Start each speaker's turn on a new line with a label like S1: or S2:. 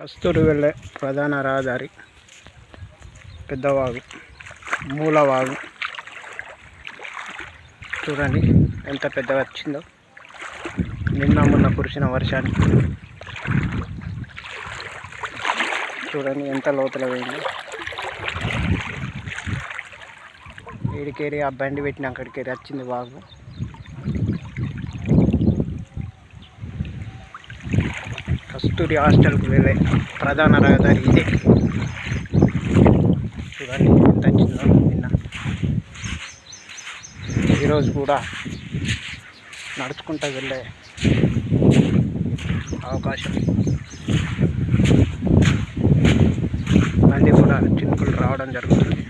S1: కస్తూరు వెళ్ళే ప్రధాన రహదారి. పెద్దవాగు మూలవాగు. చూడండి ఎంత పెద్దగా వచ్చిందో. నిన్న మొన్న కురిసిన వర్షానికి చూడండి ఎంత లోతుల పోయిందో. ఏడికేరి ఆ బండి పెట్టిన అక్కడికి వచ్చింది వాగు. కస్తూరి హాస్టల్కి వెళ్ళే ప్రధాన రహదారి ఇదే. చూడండి ఎంత వచ్చిందో నిన్న. ఈరోజు కూడా నడుచుకుంటూ వెళ్ళే అవకాశం. మంది కూడా చినుకులు రావడం జరుగుతుంది.